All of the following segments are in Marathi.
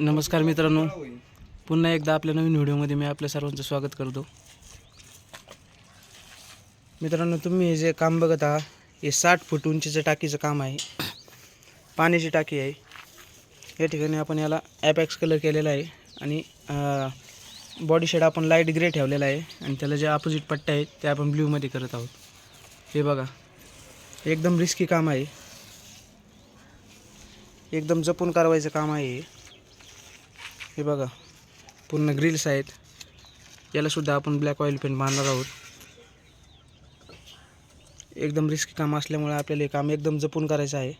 नमस्कार मित्रांनो. पुन्हा एकदा आपल्या नवीन व्हिडिओमध्ये मी आपल्या सर्वांचं स्वागत करतो. मित्रांनो तुम्ही हे जे काम बघत आहात हे साठ फूट उंचीचं टाकीचं काम आहे. पाण्याची टाकी आहे. या ठिकाणी आपण याला ॲपॅक्स कलर केलेला आहे आणि बॉडी शेड आपण लाइट ग्रे ठेवलेला आहे आणि त्याला जे अपोजिट पट्ट्या आहेत ते आपण ब्ल्यूमध्ये करत आहोत. हे बघा. एकदम रिस्की काम आहे. एकदम जपून करावायचं काम आहे हे. बघा पूर्ण ग्रिल्स आहेत. यालासुद्धा आपण ब्लॅक ऑइल पेंट मारणार आहोत. एकदम रिस्की काम असल्यामुळे आपल्याला हे काम एकदम जपून करायचं आहे.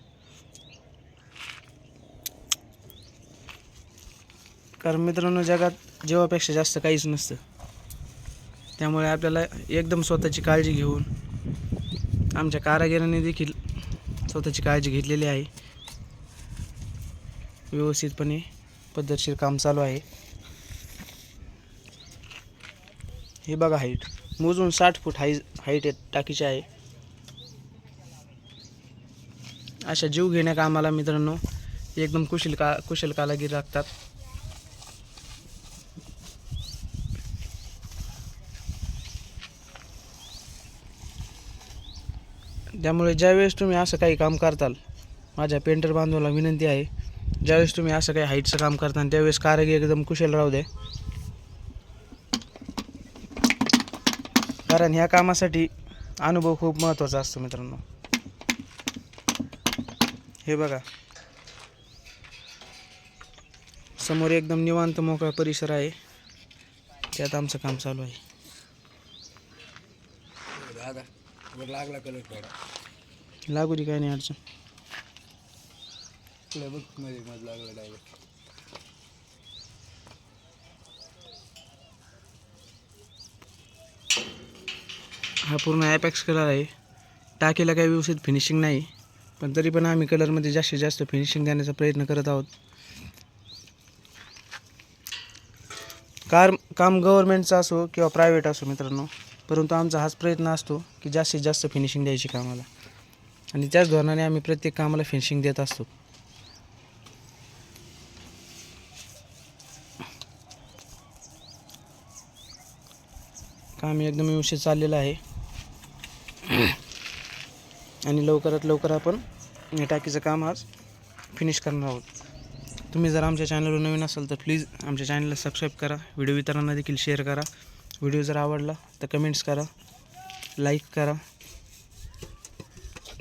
कारण मित्रांनो जगात जेव्हापेक्षा जास्त काहीच नसतं. त्यामुळे आपल्याला एकदम स्वतःची काळजी घेऊन आमच्या कारागिराने देखील स्वतःची काळजी घेतलेली आहे. व्यवस्थितपणे. पद्धतशीर काम चालू आहे. हे बघा हाईट मोजून साठ फूट हाई हाईट टाकीची आहे. अशा जीव घेण्या कामाला मित्रांनो एकदम कुशल का कुशल कालागिरी लागतात. त्यामुळे ज्यावेळेस तुम्ही असं काही काम करताल माझ्या पेंटर बांधवाला विनंती आहे ज्यावेळेस तुम्ही असं काही हाईटचं काम करता त्यावेळेस कारागीर एकदम कुशल राहू दे. कारण ह्या कामासाठी अनुभव खूप महत्त्वाचा असतो मित्रांनो. हे बघा. समोर एकदम निवांत मोकळा परिसर आहे. त्यात आमचं काम चालू आहे. लागू दे काय नाही अडचण. तुला बघमध्ये मध लागला डायरेक्ट हा पूर्ण ॲपॅक्स कलर आहे. टाकीला काही व्यवस्थित फिनिशिंग नाही पण तरी पण आम्ही कलरमध्ये जास्तीत जास्त फिनिशिंग देण्याचा प्रयत्न करत आहोत. कार काम गव्हर्मेंटचं असो किंवा प्रायव्हेट असो मित्रांनो परंतु आमचा हाच प्रयत्न असतो की जास्तीत जास्त फिनिशिंग द्यायची कामाला. आणि त्याच धोरणाने आम्ही प्रत्येक कामाला फिनिशिंग देत असतो. काम एकदम व्यवस्थित चाललेलं आहे. आणि लवकरात लवकर आपण या टाकीचं काम आज फिनिश करणार आहोत. तुम्ही जर आमच्या चॅनलवर नवीन असाल तर प्लीज आमच्या चॅनलला सबस्क्राईब करा. व्हिडिओ इतरांना देखील शेअर करा. व्हिडिओ जर आवडला तर कमेंट्स करा. लाईक करा.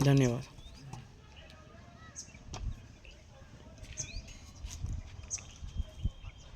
धन्यवाद.